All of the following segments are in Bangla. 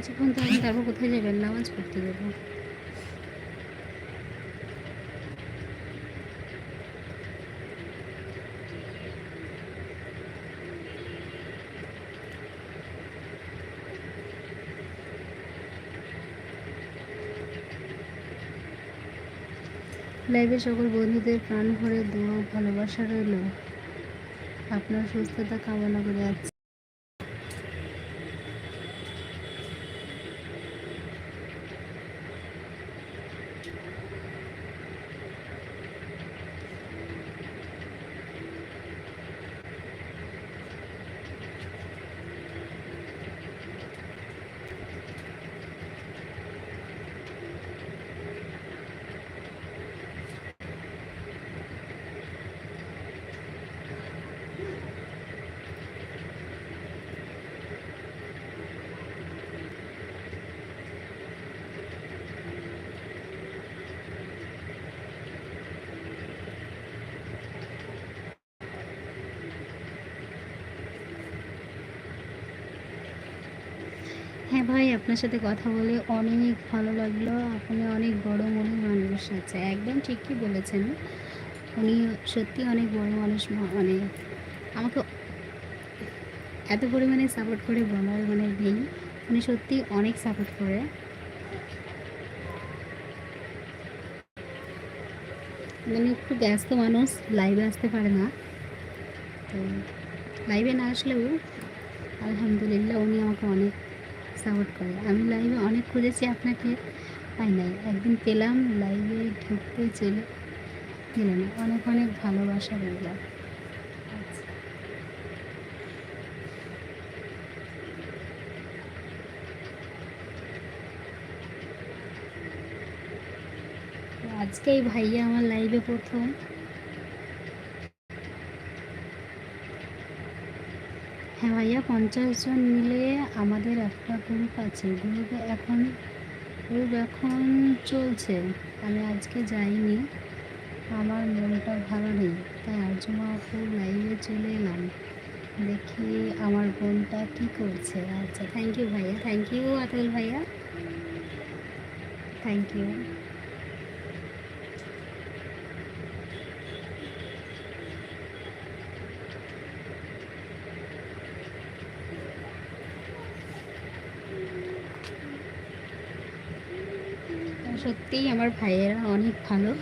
কিছুক্ষণ তাহলে তারপর কোথায় যাবেন? নামাজ পড়তে যাব। লাইভে সকল বন্ধুদের প্রাণ ভরে দোয়া ভালোবাসা রইল। আপনার সুস্থতা কামনা করে আছি। হ্যাঁ ভাই, আপনার সাথে কথা বলে অনেক ভালো লাগল। আপনি অনেক বড় মনের মানুষ আছে, একদম ঠিকই বলেছেন। উনি সত্যি অনেক বড় মানুষ মানে আমাকে এত পরিমাণে সাপোর্ট করে বলার মানে নেই। উনি সত্যি অনেক সাপোর্ট করে। মানে একটু ব্যস্ত মানুষ লাইভে আসতে পারে না। তো লাইভে না আসলেও, আলহামদুলিল্লাহ, উনি আমাকে অনেক সাপোর্ট করে। আমি লাইভে অনেক খুঁজেছি আপনাকে পাই নাই। একদিন পেলাম লাইভে ঢুকতে চলে গেলেন। অনেক অনেক ভালোবাসা রইল। আচ্ছা। আজকে এই ভাইয়া আমার লাইভে প্রথম। হ্যাঁ ভাইয়া, পঞ্চাশ জন মিলে আমাদের একটা গ্রুপ আছে। গ্রুপে এখন গ্রুপ এখন চলছে। আমি আজকে যাইনি। আমার মনটা ভালো নেই। তাই আর্জুমা আপু লাইভে চলে এলাম। দেখি আমার বোনটা কি করছে। আচ্ছা থ্যাংক ইউ ভাইয়া। থ্যাংক ইউ আতুল ভাইয়া। থ্যাংক ইউ সত্যিই আমার ভাইয়েরা অনেক ভালো।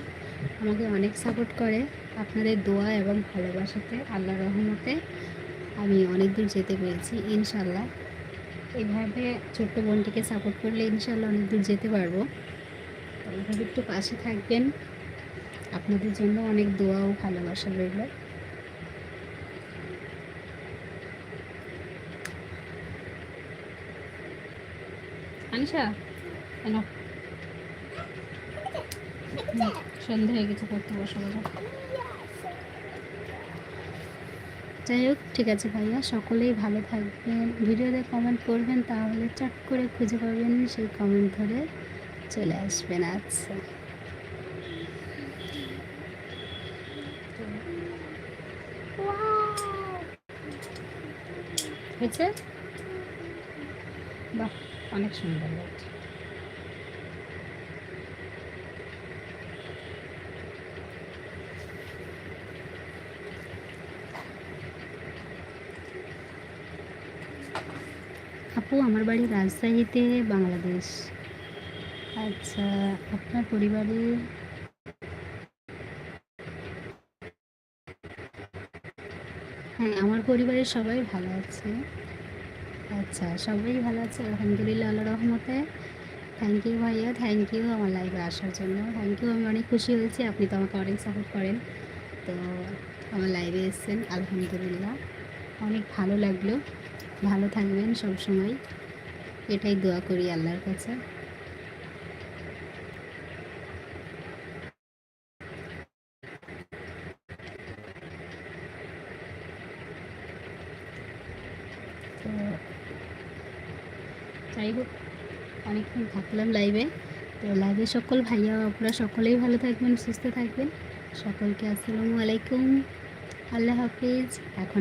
আমাকে অনেক সাপোর্ট করে আপনাদের দোয়া এবং ভালোবাসাতে, আল্লাহ রহমতে আমি অনেক দূর যেতে পেরেছি ইনশাল্লাহ এইভাবে ছোট্ট বোনটিকে সাপোর্ট করলে ইনশাল্লাহ অনেক দূর যেতে পারব। এইভাবে একটু পাশে থাকবেন। আপনাদের জন্য অনেক দোয়া ও ভালোবাসা রইল। আনিশা, কেন? সন্ধে হয়ে গেছে, পড়তে বসে বলো যাই হোক, ঠিক আছে ভাইয়া, সকলেই ভালো থাকবেন। ভিডিওতে কমেন্ট করবেন, তাহলে চট করে খুঁজে পাবেন, সেই কমেন্ট ধরে চলে আসবেন আচ্ছা হয়েছে? বাহ, অনেক সুন্দর। লাগছে আপু, আমার বাড়ি রাজশাহীতে, বাংলাদেশ। আচ্ছা আপনার পরিবারে? হ্যাঁ আমার পরিবারের সবাই ভালো আছে। আচ্ছা সবাই ভালো আছে, আলহামদুলিল্লাহ আল্লাহ রহমতে। থ্যাংক ইউ ভাইয়া থ্যাংক ইউ আমার লাইভে আসার জন্য। থ্যাংক ইউ আমি অনেক খুশি হয়েছি, আপনি তো আমাকে অনেক সাপোর্ট করেন। তো আমার লাইভে এসেছেন, আলহামদুলিল্লাহ। অনেক ভালো লাগল। ভালো থাকবেন সব সময় এটাই দোয়া করি আল্লাহর কাছে। তো যাই হোক, অনেকক্ষণ থাকলাম লাইভে তো লাইভে সকল ভাইয়া আপনারা সকলেই ভালো থাকবেন, সুস্থ থাকবেন। সকলকে আসসালামু আলাইকুম। আল্লাহ হাফিজ। এখন